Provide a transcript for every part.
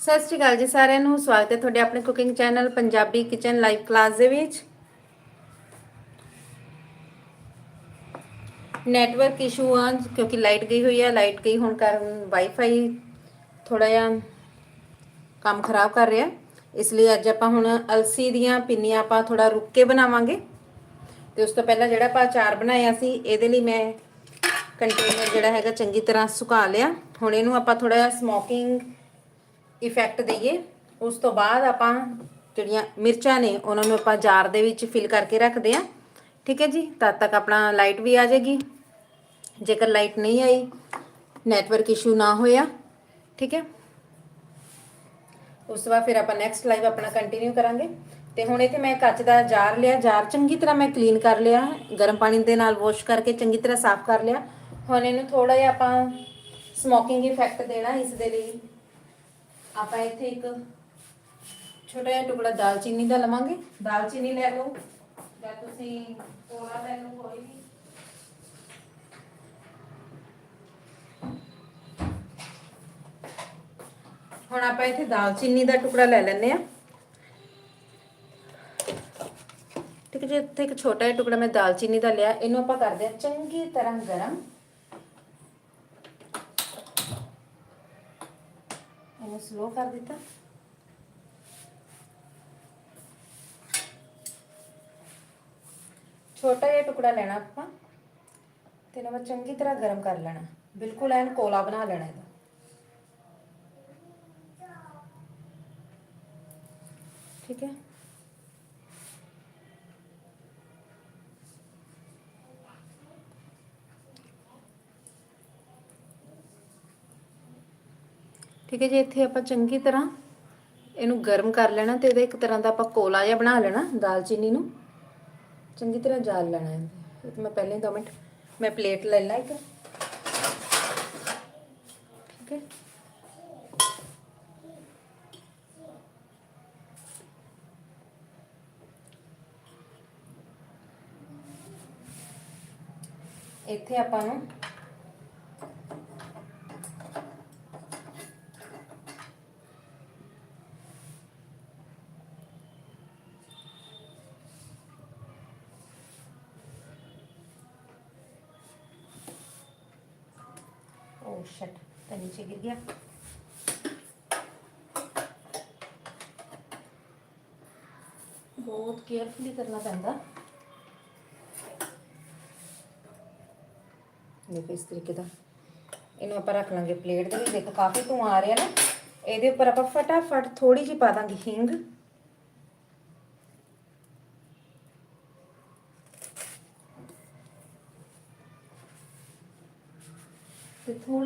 ਸਤਿ ਸ਼੍ਰੀ ਅਕਾਲ ਜੀ ਸਾਰਿਆਂ ਨੂੰ, ਸਵਾਗਤ ਹੈ ਤੁਹਾਡੇ ਆਪਣੇ cooking channel Punjabi kitchen live class ਦੇ ਵਿੱਚ। ਨੈਟਵਰਕ ਇਸ਼ੂ ਆ, ਕਿਉਂਕਿ ਲਾਈਟ ਗਈ ਹੋਈ ਹੈ ਲਾਈਟ ਗਈ ਹੋਣ ਕਾਰਨ ਵਾਈਫਾਈ ਥੋੜਾ ਜਿਹਾ ਕੰਮ ਖਰਾਬ ਕਰ ਰਿਹਾ। ਇਸ ਲਈ ਅੱਜ ਆਪਾਂ ਹੁਣ ਅਲਸੀ ਦੀਆਂ ਪਿੰਨੀਆਂ ਆਪਾਂ ਥੋੜਾ ਰੁੱਕ ਕੇ ਬਣਾਵਾਂਗੇ। ਤੇ ਉਸ ਤੋਂ ਪਹਿਲਾਂ ਜਿਹੜਾ ਆਪਾਂ ਅਚਾਰ ਬਣਾਇਆ ਸੀ, ਇਹਦੇ ਲਈ ਮੈਂ ਕੰਟੇਨਰ ਜਿਹੜਾ ਹੈਗਾ ਚੰਗੀ ਤਰ੍ਹਾਂ ਸੁਕਾ ਲਿਆ। ਹੁਣ ਇਹਨੂੰ ਆਪਾਂ ਥੋੜਾ ਜਿਹਾ ਸਮੋਕਿੰਗ ਇਫੈਕਟ ਦਈਏ, ਉਸ ਤੋਂ ਬਾਅਦ ਆਪਾਂ ਜਿਹੜੀਆਂ ਮਿਰਚਾਂ ਨੇ, ਉਹਨਾਂ ਨੂੰ ਆਪਾਂ ਜਾਰ ਦੇ ਵਿੱਚ ਫਿਲ ਕਰਕੇ ਰੱਖਦੇ ਆ ਠੀਕ ਹੈ ਜੀ? ਤਦ ਤੱਕ ਆਪਣਾ ਲਾਈਟ ਵੀ ਆ ਜਾਏਗੀ। ਜੇਕਰ ਲਾਈਟ ਨਹੀਂ ਆਈ ਨੈਟਵਰਕ ਇਸ਼ੂ ਨਾ ਹੋਇਆ। ਠੀਕ ਹੈ? ਉਸ ਤੋਂ ਬਾਅਦ ਫਿਰ ਆਪਾਂ ਨੈਕਸਟ ਲਾਈਵ ਆਪਣਾ ਕੰਟੀਨਿਊ ਕਰਾਂਗੇ। ਤੇ ਹੁਣ ਇੱਥੇ ਮੈਂ ਕੱਚ ਦਾ ਜਾਰ ਲਿਆ। ਜਾਰ ਚੰਗੀ ਤਰ੍ਹਾਂ ਮੈਂ ਕਲੀਨ ਕਰ ਲਿਆ। ਗਰਮ ਪਾਣੀ ਦੇ ਨਾਲ ਵਾਸ਼ ਕਰਕੇ ਚੰਗੀ ਤਰ੍ਹਾਂ ਸਾਫ਼ ਕਰ ਲਿਆ। ਹੁਣ ਇਹਨੂੰ ਥੋੜਾ ਜਿਹਾ ਆਪਾਂ ਸਮੋਕਿੰਗ ਇਫੈਕਟ ਦੇਣਾ ਇਸ ਦੇ ਲਈ। ਆਪਾਂ ਇੱਥੇ ਇੱਕ ਛੋਟਾ ਜਿਹਾ ਟੁਕੜਾ ਦਾਲਚੀਨੀ ਦਾ ਲਵਾਂਗੇ। ਦਾਲਚੀਨੀ ਲੈ ਲਓ। ਜਾਂ ਤੁਸੀਂ ਕੋਲਾ ਲੈ ਲਓ, ਕੋਈ ਵੀ। ਹੁਣ ਆਪਾਂ ਇੱਥੇ ਦਾਲਚੀਨੀ ਦਾ ਟੁਕੜਾ ਲੈ ਲੈਂਦੇ ਆ ਠੀਕ ਹੈ ਜੀ, ਇੱਥੇ ਇੱਕ ਛੋਟਾ ਜਿਹਾ ਟੁਕੜਾ ਮੈਂ ਦਾਲਚੀਨੀ ਦਾ ਲਿਆ। ਇਹਨੂੰ ਆਪਾਂ ਕਰਦੇ ਆ ਚੰਗੀ ਤਰ੍ਹਾਂ ਗਰਮ। ਇਹਨੂੰ ਸਲੋ ਕਰ ਦਿੱਤਾ। ਛੋਟਾ ਜਿਹਾ ਟੁਕੜਾ ਲੈਣਾ ਆਪਾਂ, ਤੇ ਇਹਨੂੰ ਚੰਗੀ ਤਰ੍ਹਾਂ ਗਰਮ ਕਰ ਲੈਣਾ। ਬਿਲਕੁਲ ਐਨ ਕੋਲਾ ਬਣਾ ਲੈਣਾ ਇਹਦਾ। ਠੀਕ ਹੈ? ਠੀਕ ਹੈ ਜੀ, ਇੱਥੇ ਆਪਾਂ ਚੰਗੀ ਤਰ੍ਹਾਂ ਇਹਨੂੰ ਗਰਮ ਕਰ ਲੈਣਾ ਤੇ ਇਹਦਾ ਇੱਕ ਤਰ੍ਹਾਂ ਦਾ ਆਪਾਂ ਕੋਲਾ ਜਿਹਾ ਬਣਾ ਲੈਣਾ ਦਾਲਚੀਨੀ ਨੂੰ। ਚੰਗੀ ਤਰ੍ਹਾਂ ਜਾਲ ਲੈਣਾ ਹੈ ਇਹ ਤਾਂ ਮੈਂ ਪਹਿਲੇ ਹੀ 2 ਮਿੰਟ ਮੈਂ ਪਲੇਟ ਲੈ ਲਾ ਇੱਕ। ਠੀਕ ਹੈ। ਇੱਥੇ ਆਪਾਂ ਨੂੰ ਗਿਆ ਬਹੁਤ ਕੇਅਰਫੁਲੀ ਕਰਨਾ ਪੈਂਦਾ। ਦੇਖੋ ਇਸ ਤਰੀਕੇ ਦਾ। ਇਹਨੂੰ ਆਪਾਂ ਰੱਖ ਲਾਂਗੇ ਪਲੇਟ ਦੇ ਵਿੱਚ। ਦੇਖੋ, ਕਾਫੀ ਧੂਆਂ ਆ ਰਿਹਾ ਨਾ। ਇਹਦੇ ਉੱਪਰ ਆਪਾਂ ਫਟਾਫਟ ਥੋੜੀ ਜਿਹੀ ਪਾ ਦਾਂਗੇ ਹਿੰਗ।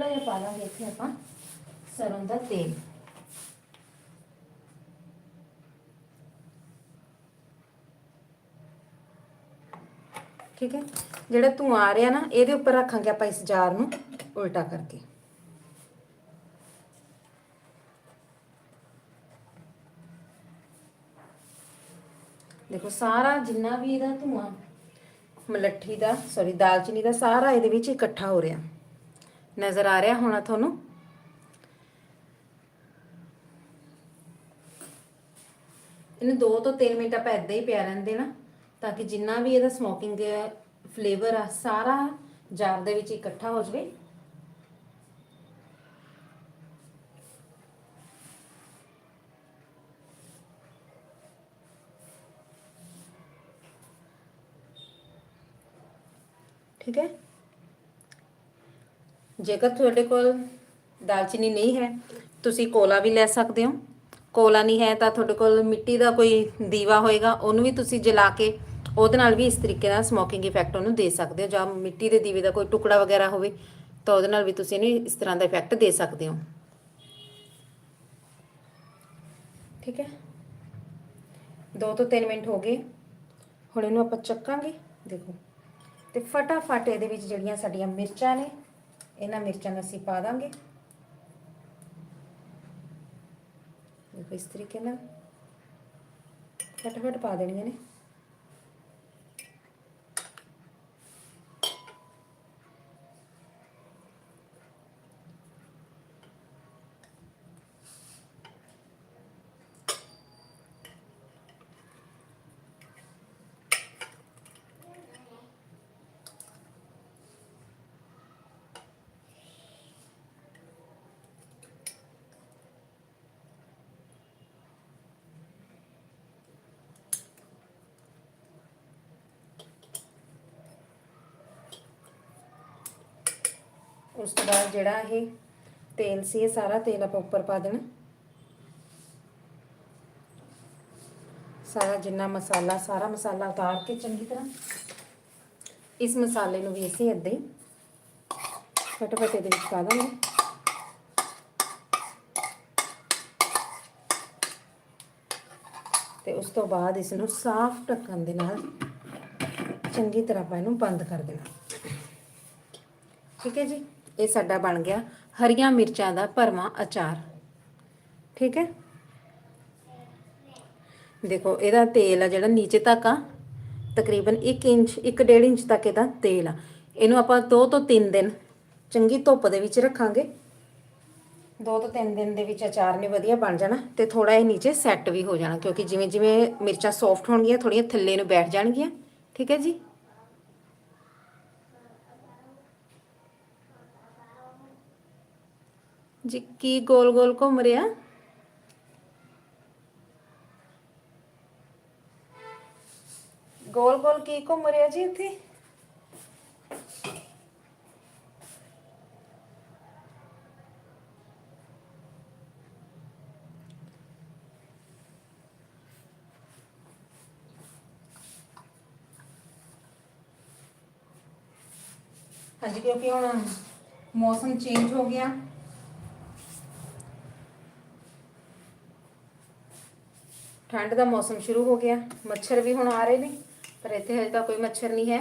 ਥੋੜਾ ਜਿਹਾ ਪਾ ਲਾਂਗੇ ਇੱਥੇ ਆਪਾਂ, ਸਰੋਂ ਦਾ ਤੇਲ। ਠੀਕ ਹੈ? ਜਿਹੜਾ ਧੂਆਂ ਆ ਰਿਹਾ ਨਾ, ਇਹਦੇ ਉੱਪਰ ਰੱਖਾਂਗੇ ਆਪਾਂ ਇਸ ਜਾਰ ਨੂੰ ਉਲਟਾ ਕਰਕੇ। ਦੇਖੋ, ਸਾਰਾ ਜਿੰਨਾ ਵੀ ਇਹਦਾ ਧੂਆਂ, ਮਲੱਠੀ ਦਾ ਸੌਰੀ ਦਾਲਚੀਨੀ ਦਾ, ਸਾਰਾ ਇਹਦੇ ਵਿੱਚ ਇਕੱਠਾ ਹੋ ਰਿਹਾ। ਨਜ਼ਰ ਆ ਰਿਹਾ ਹੋਣਾ ਤੁਹਾਨੂੰ? ਇਹਨੂੰ 2 ਤੋਂ 3 ਮਿੰਟ ਆਪਾਂ ਇਦਾਂ ਹੀ ਪਿਆ ਰਹਿਣ ਦੇਣਾ ਤਾਂ ਕਿ ਜਿੰਨਾ ਵੀ ਇਹਦਾ ਸਮੋਕਿੰਗ ਫਲੇਵਰ ਆ ਸਾਰਾ ਜਾਰ ਦੇ ਵਿੱਚ ਇਕੱਠਾ ਹੋ ਜਾਵੇ। ਠੀਕ ਹੈ? ਜੇਕਰ ਤੁਹਾਡੇ ਕੋਲ ਦਾਲਚੀਨੀ ਨਹੀਂ ਹੈ, ਤੁਸੀਂ ਕੋਲਾ ਵੀ ਲੈ ਸਕਦੇ ਹੋ। ਕੋਲਾ ਨਹੀਂ ਹੈ ਤਾਂ ਤੁਹਾਡੇ ਕੋਲ ਮਿੱਟੀ ਦਾ ਕੋਈ ਦੀਵਾ ਹੋਏਗਾ, ਉਹਨੂੰ ਵੀ ਤੁਸੀਂ ਜਲਾ ਕੇ ਉਹਦੇ ਨਾਲ ਵੀ ਇਸ ਤਰੀਕੇ ਨਾਲ ਸਮੋਕਿੰਗ ਇਫੈਕਟ ਉਹਨੂੰ ਦੇ ਸਕਦੇ ਹੋ। ਜਾਂ ਮਿੱਟੀ ਦੇ ਦੀਵੇ ਦਾ ਕੋਈ ਟੁਕੜਾ ਵਗੈਰਾ ਹੋਵੇ, ਤਾਂ ਉਹਦੇ ਨਾਲ ਵੀ ਤੁਸੀਂ ਇਹਨੂੰ ਇਸ ਤਰ੍ਹਾਂ ਦਾ ਇਫੈਕਟ ਦੇ ਸਕਦੇ ਹੋ। ਠੀਕ ਹੈ? 2 ਤੋਂ 3 ਮਿੰਟ ਹੋ ਗਏ। ਹੁਣ ਇਹਨੂੰ ਆਪਾਂ ਚੱਕਾਂਗੇ। ਦੇਖੋ। ਤੇ ਫਟਾਫਟ ਇਹਦੇ ਵਿੱਚ ਜਿਹੜੀਆਂ ਸਾਡੀਆਂ ਮਿਰਚਾਂ ਨੇ ਇਹਨਾਂ ਮਿਰਚਾਂ ਨੂੰ ਅਸੀਂ ਪਾ ਦਾਂਗੇ। ਦੇਖੋ ਇਸ ਤਰੀਕੇ ਨਾਲ। ਫਟਾਫਟ ਪਾ ਦੇਣੀਆਂ ਨੇ। ਉਸ ਤੋਂ ਬਾਅਦ ਜਿਹੜਾ ਇਹ ਤੇਲ ਸੀ, ਇਹ ਸਾਰਾ ਤੇਲ ਆਪਾਂ ਉੱਪਰ ਪਾ ਦੇਣਾ। ਸਾਰਾ ਜਿੰਨਾ ਮਸਾਲਾ, ਸਾਰਾ ਮਸਾਲਾ ਉਤਾਰ ਕੇ ਚੰਗੀ ਤਰ੍ਹਾਂ। ਇਸ ਮਸਾਲੇ ਨੂੰ ਵੀ ਅਸੀਂ ਏਦਾਂ ਹੀ ਫਟਾਫਟ ਇਹਦੇ ਵਿੱਚ ਪਾ ਦਾਂਗੇ ਤੇ ਉਸ ਤੋਂ ਬਾਅਦ ਇਸ ਨੂੰ ਸਾਫ਼ ਢੱਕਣ ਦੇ ਨਾਲ ਚੰਗੀ ਤਰ੍ਹਾਂ ਆਪਾਂ ਇਹਨੂੰ ਬੰਦ ਕਰ ਦੇਣਾ। ਠੀਕ ਹੈ ਜੀ? ਇਹ ਸਾਡਾ ਬਣ ਗਿਆ ਹਰੀਆਂ ਮਿਰਚਾਂ ਦਾ ਭਰਵਾਂ ਅਚਾਰ। ਠੀਕ ਹੈ? ਦੇਖੋ, ਇਹਦਾ ਤੇਲ ਆ ਜਿਹੜਾ ਨੀਚੇ ਤੱਕ ਆ, ਤਕਰੀਬਨ 1 ਇੰਚ 1.5 ਇੰਚ ਤੱਕ ਇਹਦਾ ਤੇਲ ਆ। ਇਹਨੂੰ ਆਪਾਂ 2 ਤੋਂ 3 ਦਿਨ ਚੰਗੀ ਧੁੱਪ ਦੇ ਵਿੱਚ ਰੱਖਾਂਗੇ। 2 ਤੋਂ 3 ਦਿਨ ਦੇ ਵਿੱਚ ਅਚਾਰ ਨੇ ਵਧੀਆ ਬਣ ਜਾਣਾ ਤੇ ਥੋੜਾ ਇਹ ਨੀਚੇ ਸੈੱਟ ਵੀ ਹੋ ਜਾਣਾ ਕਿਉਂਕਿ ਜਿਵੇਂ ਜਿਵੇਂ ਮਿਰਚਾਂ ਸੌਫਟ ਹੋਣਗੀਆਂ ਥੋੜੀਆਂ ਥੱਲੇ ਨੂੰ ਬੈਠ ਜਾਣਗੀਆਂ। ਠੀਕ ਹੈ ਜੀ? ਜੀ ਕੀ ਗੋਲ ਗੋਲ ਘੁੰਮ ਰਿਹਾ ਗੋਲ ਗੋਲ ਕੀ ਘੁੰਮ ਰਿਹਾ ਜੀ ਇੱਥੇ ਹਾਂਜੀ ਕਿਉਂਕਿ ਹੁਣ ਮੌਸਮ ਚੇਂਜ ਹੋ ਠੰਡ ਦਾ ਮੌਸਮ ਸ਼ੁਰੂ ਹੋ ਗਿਆ। ਮੱਛਰ ਵੀ ਹੁਣ ਆ ਰਹੇ ਨੇ, ਪਰ ਇੱਥੇ ਹਜੇ ਤਾਂ ਕੋਈ ਮੱਛਰ ਨਹੀਂ ਹੈ।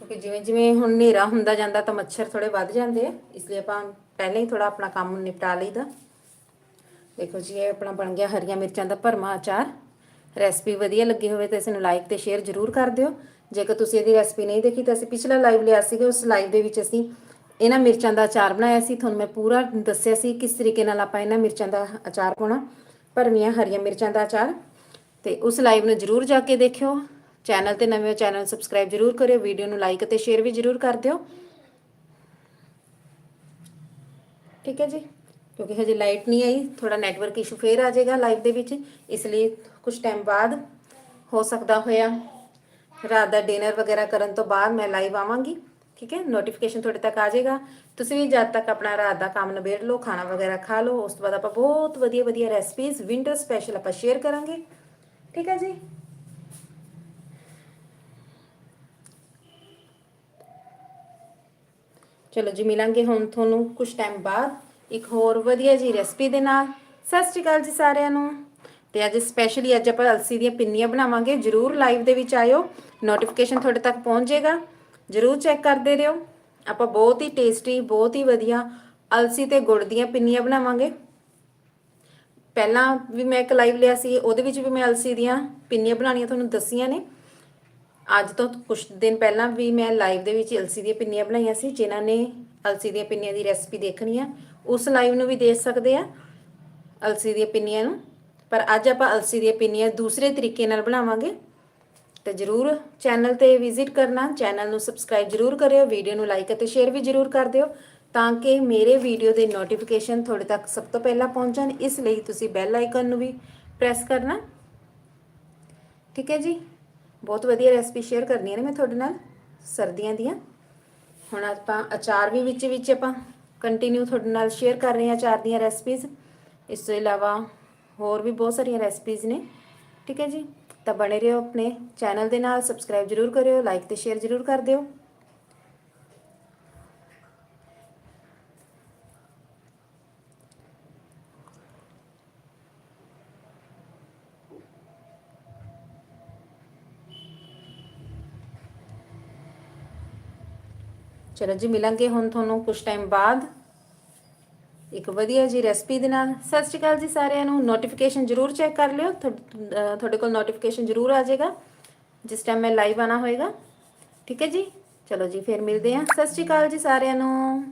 ਕਿਉਂਕਿ ਜਿਵੇਂ ਜਿਵੇਂ ਹੁਣ ਹਨੇਰਾ ਹੁੰਦਾ ਜਾਂਦਾ ਤਾਂ ਮੱਛਰ ਥੋੜੇ ਵੱਧ ਜਾਂਦੇ ਆ, ਇਸ ਲਈ ਆਪਾਂ ਪਹਿਲਾਂ ਹੀ ਥੋੜਾ ਆਪਣਾ ਕੰਮ ਨਿਪਟਾ ਲਈਦਾ। ਦੇਖੋ ਜੀ, ਇਹ ਆਪਣਾ ਬਣ ਗਿਆ ਹਰੀਆਂ ਮਿਰਚਾਂ ਦਾ ਭਰਮਾ ਅਚਾਰ। ਰੈਸਪੀ ਵਧੀਆ ਲੱਗੀ ਹੋਵੇ ਤਾਂ ਇਸ ਨੂੰ ਲਾਈਕ ਤੇ ਸ਼ੇਅਰ ਜ਼ਰੂਰ ਕਰ ਦਿਓ। ਜੇਕਰ ਤੁਸੀਂ ਇਹਦੀ ਰੈਸਪੀ ਨਹੀਂ ਦੇਖੀ ਤਾਂ ਅਸੀਂ ਪਿਛਲਾ ਲਾਈਵ ਲਿਆ ਸੀਗਾ, ਉਸ ਲਾਈਵ ਦੇ ਵਿੱਚ ਅਸੀਂ ਇਹਨਾਂ ਮਿਰਚਾਂ ਦਾ ਅਚਾਰ ਬਣਾਇਆ ਸੀ। ਤੁਹਾਨੂੰ ਮੈਂ ਪੂਰਾ ਦੱਸਿਆ ਸੀ ਕਿਸ ਤਰੀਕੇ ਨਾਲ ਆਪਾਂ ਇਹਨਾਂ ਮਿਰਚਾਂ ਦਾ ਅਚਾਰ ਪਾਉਣਾ। ਭਰਮੀਆਂ ਹਰੀਆਂ ਮਿਰਚਾਂ ਦਾ ਅਚਾਰ ਤੇ ਉਸ ਲਾਈਵ ਨੂੰ ਜ਼ਰੂਰ ਜਾ ਕੇ ਦੇਖਿਓ। ਚੈਨਲ ਤੇ ਨਵੇਂ ਚੈਨਲ ਸਬਸਕ੍ਰਾਈਬ ਜ਼ਰੂਰ ਕਰਿਓ। ਵੀਡੀਓ ਨੂੰ ਲਾਈਕ ਅਤੇ ਸ਼ੇਅਰ ਵੀ ਜ਼ਰੂਰ ਕਰ ਦਿਓ। ਠੀਕ ਹੈ ਜੀ? ਕਿਉਂਕਿ ਹਜੇ ਲਾਈਟ ਨਹੀਂ ਆਈ ਥੋੜਾ ਨੈਟਵਰਕ ਇਸ਼ੂ ਫੇਰ ਆ ਜਾਏਗਾ ਲਾਈਵ ਦੇ ਵਿੱਚ। ਇਸ ਲਈ ਕੁਝ ਟਾਈਮ ਬਾਅਦ ਹੋ ਸਕਦਾ ਹੋਇਆ। ਰਾਤ ਦਾ ਡਿਨਰ ਵਗੈਰਾ ਕਰਨ ਤੋਂ ਬਾਅਦ ਮੈਂ ਲਾਈਵ ਆਵਾਂਗੀ। ਠੀਕ ਹੈ? ਨੋਟੀਫਿਕੇਸ਼ਨ ਤੁਹਾਡੇ ਤੱਕ ਆ ਜਾਏਗਾ। ਤੁਸੀਂ ਵੀ ਜਦ ਤੱਕ ਆਪਣਾ ਰਾਤ ਦਾ ਕੰਮ ਨਿਬੇੜ ਲਓ, ਖਾਣਾ ਵਗੈਰਾ ਖਾ ਲਓ, ਉਸ ਤੋਂ ਬਾਅਦ ਆਪਾਂ ਬਹੁਤ ਵਧੀਆ ਵਧੀਆ ਰੈਸਪੀਜ਼ ਵਿੰਟਰ ਸਪੈਸ਼ਲ ਆਪਾਂ ਸ਼ੇਅਰ ਕਰਾਂਗੇ। ਠੀਕ ਹੈ ਜੀ? ਚਲੋ ਜੀ, ਮਿਲਾਂਗੇ ਹੁਣ ਤੁਹਾਨੂੰ ਕੁਝ ਟਾਈਮ ਬਾਅਦ। ਇੱਕ ਹੋਰ ਵਧੀਆ ਜੀ ਰੈਸਪੀ ਦੇ ਨਾਲ। ਸਤਿ ਸ਼੍ਰੀ ਅਕਾਲ ਜੀ ਸਾਰਿਆਂ ਨੂੰ। ਤੇ ਅੱਜ ਸਪੈਸ਼ਲੀ ਅੱਜ ਆਪਾਂ ਅਲਸੀ ਦੀਆਂ ਪਿੰਨੀਆਂ ਬਣਾਵਾਂਗੇ। ਜਰੂਰ ਲਾਈਵ ਦੇ ਵਿੱਚ ਆਇਓ। ਨੋਟੀਫਿਕੇਸ਼ਨ ਤੁਹਾਡੇ ਤੱਕ ਪਹੁੰਚ ਜਾਏਗਾ। ਜਰੂਰ ਚੈੱਕ ਕਰਦੇ ਰਹੋ। ਆਪਾਂ ਬਹੁਤ ਹੀ ਟੇਸਟੀ ਬਹੁਤ ਹੀ ਵਧੀਆ ਅਲਸੀ ਤੇ ਗੁੜ ਦੀਆਂ ਪਿੰਨੀਆਂ ਬਣਾਵਾਂਗੇ। ਪਹਿਲਾਂ ਵੀ ਮੈਂ ਇੱਕ ਲਾਈਵ ਲਿਆ ਸੀ, ਉਹਦੇ ਵਿੱਚ ਵੀ ਮੈਂ ਅਲਸੀ ਦੀਆਂ ਪਿੰਨੀਆਂ ਬਣਾਉਣੀਆਂ ਤੁਹਾਨੂੰ ਦੱਸੀਆਂ ਨੇ। ਅੱਜ ਤੋਂ ਕੁਝ ਦਿਨ ਪਹਿਲਾਂ ਵੀ ਮੈਂ ਲਾਈਵ ਦੇ ਵਿੱਚ ਅਲਸੀ ਦੀਆਂ ਪਿੰਨੀਆਂ ਬਣਾਈਆਂ ਸੀ, ਜਿਨ੍ਹਾਂ ਨੇ ਅਲਸੀ ਦੀਆਂ ਪਿੰਨੀਆਂ ਦੀ ਰੈਸਪੀ ਦੇਖਣੀ ਆ। ਉਸ ਲਾਈਵ ਨੂੰ ਵੀ ਦੇਖ ਸਕਦੇ ਆ, ਅਲਸੀ ਦੀਆਂ ਪਿੰਨੀਆਂ ਨੂੰ। ਪਰ ਅੱਜ ਆਪਾਂ ਅਲਸੀ ਦੀਆਂ ਪਿੰਨੀਆਂ ਦੂਸਰੇ ਤਰੀਕੇ ਨਾਲ ਬਣਾਵਾਂਗੇ। ਤੇ ਜਰੂਰ ਚੈਨਲ ਤੇ ਵਿਜ਼ਿਟ ਕਰਨਾ। ਚੈਨਲ ਨੂੰ ਸਬਸਕ੍ਰਾਈਬ ਜਰੂਰ ਕਰਿਓ ਵੀਡੀਓ ਨੂੰ ਲਾਈਕ ਅਤੇ ਸ਼ੇਅਰ ਵੀ ਜਰੂਰ ਕਰ ਦਿਓ, ਤਾਂ ਕਿ ਮੇਰੇ ਵੀਡੀਓ ਦੇ ਨੋਟੀਫਿਕੇਸ਼ਨ ਤੁਹਾਡੇ ਤੱਕ ਸਭ ਤੋਂ ਪਹਿਲਾਂ ਪਹੁੰਚਣ। ਇਸ ਲਈ ਤੁਸੀਂ ਬੈਲ ਆਈਕਨ ਨੂੰ ਵੀ ਪ੍ਰੈਸ ਕਰਨਾ। ਠੀਕ ਹੈ ਜੀ? ਬਹੁਤ ਵਧੀਆ ਰੈਸਪੀ ਸ਼ੇਅਰ ਕਰਨੀਆਂ ਨੇ ਮੈਂ ਤੁਹਾਡੇ ਨਾਲ, ਸਰਦੀਆਂ ਦੀਆਂ। ਹੁਣ ਆਪਾਂ ਅਚਾਰ ਵੀ ਵਿੱਚ ਵਿੱਚ ਆਪਾਂ ਕੰਟੀਨਿਊ ਤੁਹਾਡੇ ਨਾਲ ਸ਼ੇਅਰ ਕਰ ਰਹੇ ਹਾਂ ਅਚਾਰ ਦੀਆਂ ਰੈਸਪੀਜ਼ ਇਸ ਤੋਂ ਇਲਾਵਾ ਹੋਰ ਵੀ ਬਹੁਤ ਸਾਰੀਆਂ ਰੈਸਪੀਜ਼ ਨੇ। ਠੀਕ ਹੈ ਜੀ? ਤਾਂ ਬਣੇ ਰਹੋ ਆਪਣੇ ਚੈਨਲ ਦੇ ਨਾਲ ਸਬਸਕ੍ਰਾਈਬ ਜਰੂਰ ਕਰਿਓ ਲਾਈਕ ਤੇ ਸ਼ੇਅਰ ਜਰੂਰ ਕਰ ਦਿਓ ਚਲੋ ਜੀ ਮਿਲਾਂਗੇ ਹੁਣ ਤੁਹਾਨੂੰ ਕੁਝ ਟਾਈਮ ਬਾਅਦ। ਇੱਕ ਵਧੀਆ ਜੀ ਰੈਸਪੀ ਦੇ ਨਾਲ। ਸਤਿ ਸ਼੍ਰੀ ਅਕਾਲ ਜੀ ਸਾਰਿਆਂ ਨੂੰ। ਨੋਟੀਫਿਕੇਸ਼ਨ ਜਰੂਰ ਚੈੱਕ ਕਰ ਲਿਓ। ਤੁਹਾਡੇ ਕੋਲ ਨੋਟੀਫਿਕੇਸ਼ਨ ਜਰੂਰ ਆ ਜਾਏਗਾ। ਜਿਸ ਟਾਈਮ ਮੈਂ ਲਾਈਵ ਆਣਾ ਹੋਏਗਾ। ਠੀਕ ਹੈ ਜੀ? ਚਲੋ ਜੀ, ਫਿਰ ਮਿਲਦੇ ਹਾਂ। ਸਤਿ ਸ਼੍ਰੀ ਅਕਾਲ ਜੀ ਸਾਰਿਆਂ ਨੂੰ।